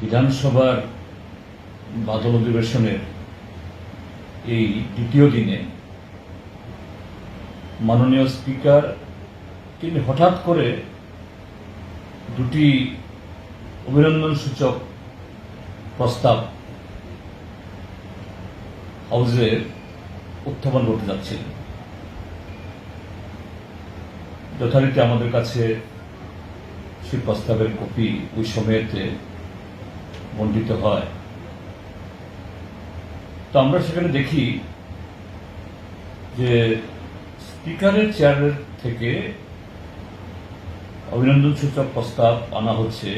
বিধানসভার বাদল অধিবেশনের এই দ্বিতীয় দিনে মাননীয় স্পিকার তিনি হঠাৎ করে দুটি অভিনন্দন সূচক প্রস্তাব হাউসে উত্থাপন করতে যাচ্ছিলেন। যথারীতি আমাদের কাছে সেই প্রস্তাবের কপি ওই সময়েতে বন্টিত হয়। তো আমরা সেখানে দেখি যে স্পিকারের চেয়ারের থেকে অভিনন্দন সূচক প্রস্তাব আনা হচ্ছে।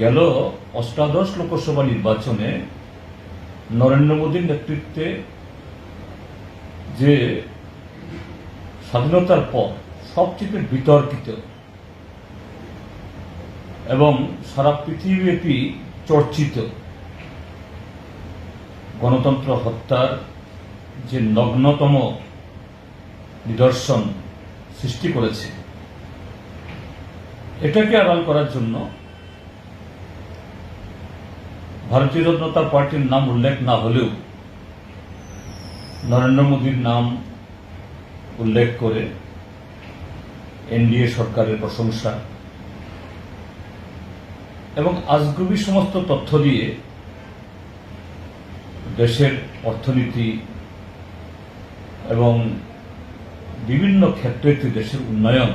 গেল অষ্টাদশ লোকসভা নির্বাচনে নরেন্দ্র মোদীর নেতৃত্বে যে স্বাধীনতার পর সবচেয়ে বিতর্কিত এবং সারা পৃথিবীব্যাপী চর্চিত গণতন্ত্র হত্যার যে নগ্নতম নিদর্শন সৃষ্টি করেছে, এটাকে আড়াল করার জন্য ভারতীয় জনতা পার্টির নাম উল্লেখ না হলেও নরেন্দ্র মোদীর নাম উল্লেখ করে এনডিএ সরকারের প্রশংসা এবং আজগুবি সমস্ত তথ্য দিয়ে দেশের অর্থনীতি এবং বিভিন্ন ক্ষেত্রে দেশের উন্নয়ন,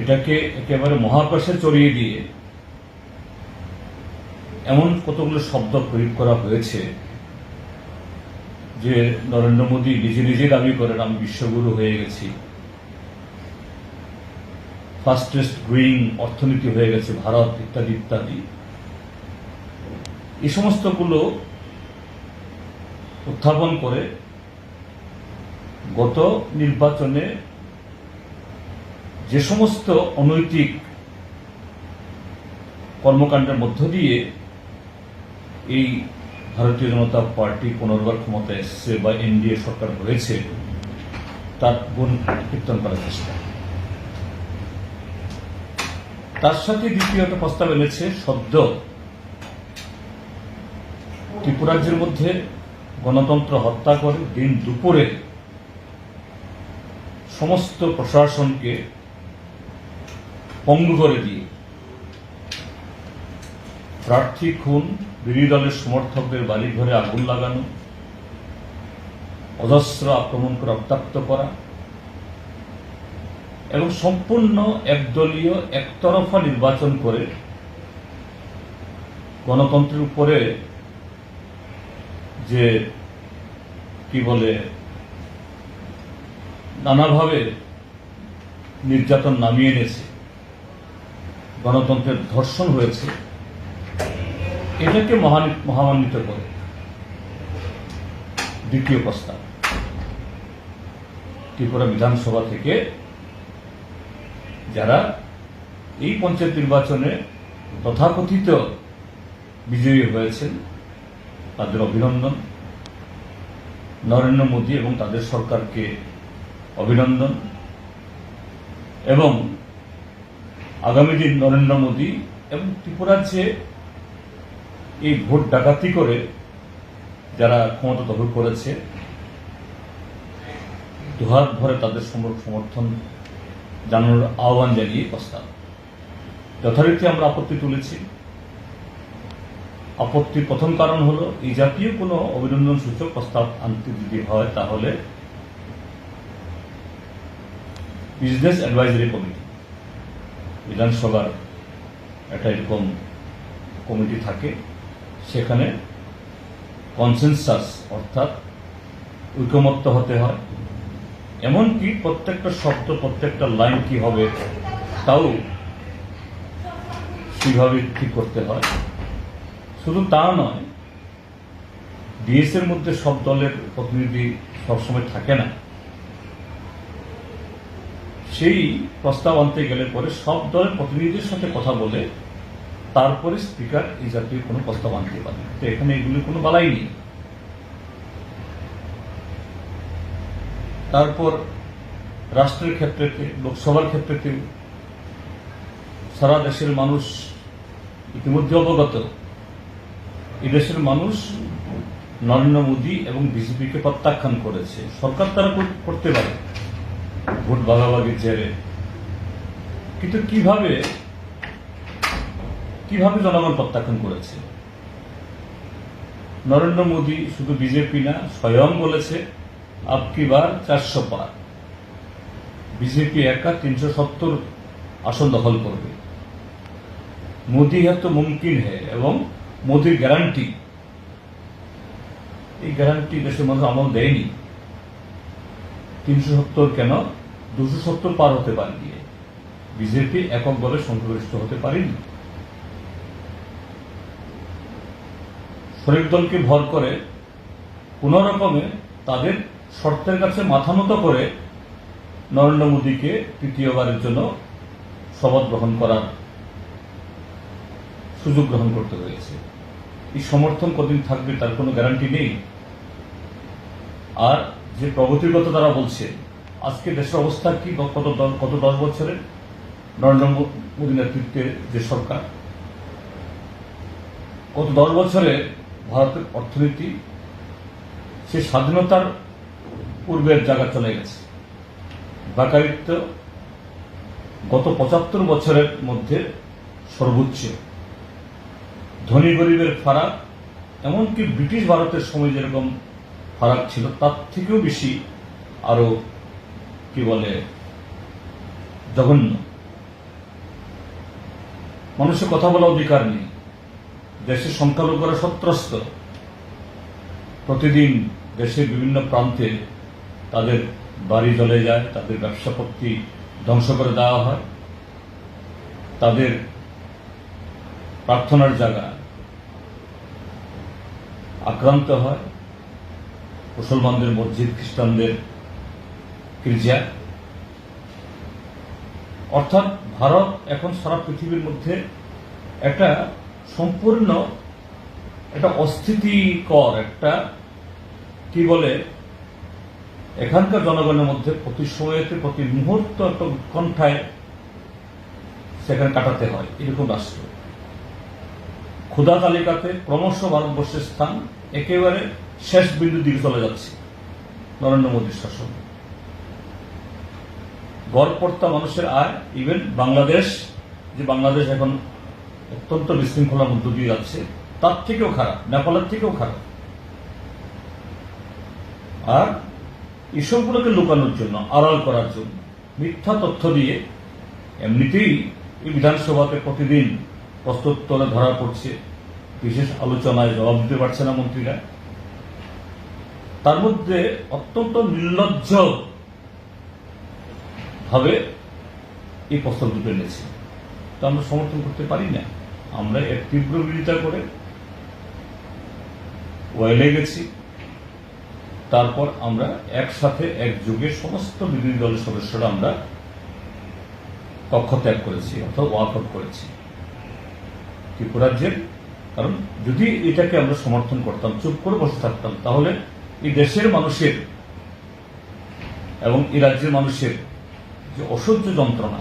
এটাকে একেবারে মহাকাশে চড়িয়ে দিয়ে এমন কতগুলো শব্দ প্রয়োগ করা হয়েছে যে নরেন্দ্র মোদী নিজে নিজে দাবি করেন, আমি বিশ্বগুরু হয়ে গেছি। ফাস্টেস্ট গ্রোয়িং অর্থনীতি হয়ে গেছে, ভারত ইত্যাদি ইত্যাদি। এই সমস্তগুলো উত্থাপন করে গত নির্বাচনে যে সমস্ত অনৈতিক কর্মকাণ্ডের মধ্য দিয়ে এই ভারতীয় জনতা পার্টি পুনর্বার ক্ষমতায় এসছে বা এনডিএ সরকার হয়েছে তার গুণ কীর্তন করার চেষ্টা। তার সাথে দ্বিতীয় একটা প্রস্তাব এনেছে সদ্য ত্রিপুরাজ্যের মধ্যে গণতন্ত্র হত্যা করে দিন দুপুরে সমস্ত প্রশাসনকে পঙ্গু করে দিয়ে প্রার্থী, খুন, বিরোধী দলের সমর্থকদের বাড়ি ঘরে আগুন লাগানো, অজস্র আক্রমণ করে রক্তাক্ত করা এবং সম্পূর্ণ একদলীয়, একতরফা নির্বাচন করে গণতন্ত্রের উপরে যে, কি বলে, নানাভাবে নির্যাতন নামিয়ে এনেছে, গণতন্ত্রের ধর্ষণ হয়েছে, এটাকে মহানি- মহামান্বিত করে। দ্বিতীয় প্রস্তাব। ত্রিপুরা বিধানসভা থেকে যারা এই পঞ্চায়েত নির্বাচনে তথাকথিত বিজয়ী হয়েছেন, তাদের অভিনন্দন। নরেন্দ্র মোদী এবং তাদের সরকারকে অভিনন্দন। এবং আগামী দিন নরেন্দ্র মোদী এবং ত্রিপুরার যে এই ভোট ডাকাতি করে যারা ক্ষমতা দখল করেছে, দুহাত ভরে তাদের সমর- সমর্থন জানানোর আহ্বান জানিয়ে প্রস্তাব। যথারীতি আমরা আপত্তি তুলেছি। আপত্তির প্রথম কারণ হলো, এই জাতীয় কোনো অভিনন্দন সূচক প্রস্তাব আনতে যদি হয়, তাহলে বিজনেস অ্যাডভাইজারি কমিটি, বিধানসভার একটা এরকম কমিটি থাকে, সেখানে কনসেনসাস অর্থাৎ ঐকমত্য হতে হয়। এমনকি প্রত্যেকটা শব্দ, প্রত্যেকটা লাইন কি হবে, তাও সেভাবে ঠিক করতে হয়? শুধু তা নয় ডিএস এর মধ্যে সব দলের প্রতিনিধি সবসময় থাকে না। সেই প্রস্তাব আনতে গেলে পরে সব দলের প্রতিনিধিদের সাথে কথা বলে তারপরে স্পিকার এই জাতীয় কোনো প্রস্তাব আনতে পারে তো এখানে এগুলি কোনো বালাই নেই। তারপর রাষ্ট্রের ক্ষেত্রে লোকসভার ক্ষেত্রে সারা দেশের মানুষ ইতিমধ্যে অবগত? এদেশের মানুষ নরেন্দ্র মোদী এবং বিজেপিকে প্রত্যাখ্যান করেছে। সরকার তারা করতে পারে ভোট ভাগাভাগির জেরে। কিন্তু কীভাবে কীভাবে জনগণ প্রত্যাখ্যান করেছে? নরেন্দ্র মোদী শুধু বিজেপি না, স্বয়ং বলেছে আপকি বার চারশো পার। বিজেপি একা তিনশো সত্তর আসন দখল করবে। মোদী হ্যাঁ তো মুমকিন হ্যাঁ এবং মোদীর গ্যারান্টি এই গ্যারান্টি দেশের মানুষ আমল দেয়নি। তিনশো সত্তর কেন? দুশো সত্তর পার হতে পারে গিয়ে বিজেপি এককভাবে সংখ্যাগরিষ্ঠ হতে পারেনি। শরীর দলকে ভর করে কোন রকমে তাদের শর্তের কাছে মাথা নত করে নরেন্দ্র মোদীকে তৃতীয়বারের জন্য শপথ গ্রহণ করার সুযোগ গ্রহণ করতে হয়েছে। এই সমর্থন কতদিন থাকবে তার কোনো গ্যারান্টি নেই। আর যে প্রগতির কথা তারা বলছে, আজকে দেশের অবস্থা কি কত কত দশ বছরে নরেন্দ্র মোদী নেতৃত্বে যে সরকার? গত দশ বছরে ভারতের অর্থনীতি, সে স্বাধীনতার পূর্বের জায়গা চলে গেছে। বেকারিত্ব গত পঁচাত্তর বছরের মধ্যে সর্বোচ্চ। ধনী গরিবের ফারাক, এমনকি ব্রিটিশ ভারতের সময় যেরকম ফারাক ছিল, তার থেকেও বেশি আরও কি বলে জঘন্য। মানুষের কথা বলা অধিকার নেই। দেশের সংখ্যালঘুরা সন্ত্রস্ত। প্রতিদিন দেশের বিভিন্ন প্রান্তে তাদের বাড়ি জ্বলে যায়, তাদের ব্যবসাপত্তি ধ্বংস করে দেওয়া হয়। তাদের প্রার্থনার জায়গা আক্রান্ত হয়। মুসলমানদের মসজিদ, খ্রিস্টানদের গির্জা। অর্থাৎ ভারত এখন সারা পৃথিবীর মধ্যে একটা সম্পূর্ণ, একটা অস্থিতিকর, একটা, কি বলে এখানকার জনগণের মধ্যে প্রতি সময়েতে, প্রতি মুহূর্ত একটা উৎকণ্ঠায় সেখানে কাটাতে হয়, এরকম রাষ্ট্র। ক্ষুধা তালিকাতে ক্রমশ ভারতবর্ষের স্থান একেবারে শেষ বিন্দুর দিকে চলে যাচ্ছে, নরেন্দ্র মোদীর শাসন। গড়পড়তা মানুষের আয় ইভেন বাংলাদেশ, যে বাংলাদেশ এখন অত্যন্ত বিশৃঙ্খলার মধ্য দিয়ে যাচ্ছে, তার থেকেও খারাপ, নেপালের থেকেও খারাপ। আর এসবগুলোকে লুকানোর জন্য, আড়াল করার জন্য, মিথ্যা তথ্য দিয়ে এমনিতেই এই বিধানসভাতে প্রতিদিন প্রশ্নোত্তরে ধরা পড়ছে, বিশেষ আলোচনায় জবাব দিতে পারছে না মন্ত্রীরা। তার মধ্যে অত্যন্ত নির্লজ্জ ভাবে এই প্রস্তাব দুটো এনেছে। তা আমরা সমর্থন করতে পারি না। আমরা এর তীব্র বিরোধিতা করে ওয়েলে গেছি। তারপর আমরা একসাথে এক একযোগে সমস্ত বিরোধী দলের সদস্যরা আমরা কক্ষ ত্যাগ করেছি, অর্থাৎ ওয়াকআউট করেছি। ত্রিপুরাজ্যের কারণ যদি এটাকে আমরা সমর্থন করতাম, চুপ করে বসে থাকতাম, তাহলে এই দেশের মানুষের এবং এই রাজ্যের মানুষের যে অসহ্য যন্ত্রণা,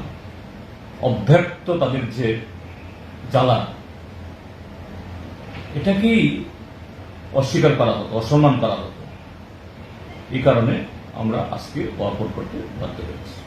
অব্যক্ত তাদের যে জ্বালা, এটাকেই অস্বীকার করা হতো, অসম্মান করা হতো। এই কারণে আমরা আজকে ওয়াকআউট করতে বাধ্য হয়েছি।